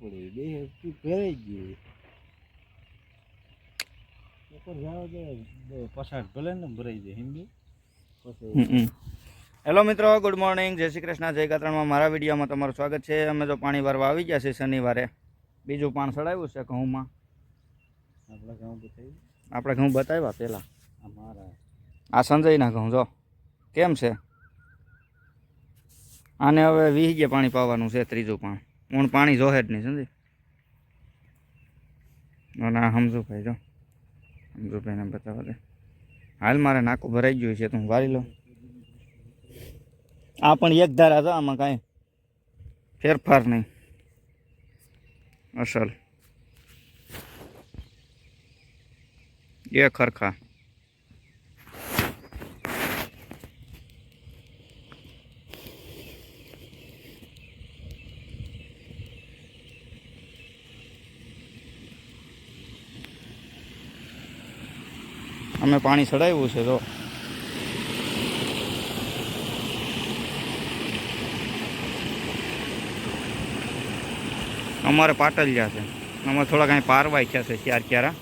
પડે બે ભરાઈ ગયું ઉપર જાવ દે પસાર ભલે ને ભરાઈ જાય હિન્દી? પછી હેલો મિત્રો ગુડ મોર્નિંગ. જય શ્રી કૃષ્ણ. જય ગાત્રણમાં મારા વિડીયોમાં તમારું સ્વાગત છે. અમે તો પાણી ભરવા આવી ગયા છે શનિવારે. બીજું પાણ સડાવ્યું છે ઘઉંમાં? આપણે ગામ બતાવી આપણે ઘઉં બતાવ્યા પહેલાં? અમારા. આ સંજયના ઘઉં જો. કેમ છે? આને હવે વીસ ગયા પાણી પાવાનું છે ત્રીજું પાણ. હું પાણી જોહે નહીં, સમજી? અને આ હમજુભાઈ, જો. હમજુભાઈને બતાવવા દે. હાલ મારે નાકું ભરાઈ ગયું છે, તો હું વારી લઉં. આ પણ એક ધારા છે, આમાં કાંઈ ફેરફાર નહીં. અસલ. એ ખરખા અમે પાણી ચડાવ્યું છે, તો. અમારે પાટલિયા છે. અમારે થોડા કાંઈ પારવાય છે ચાર ક્યારા.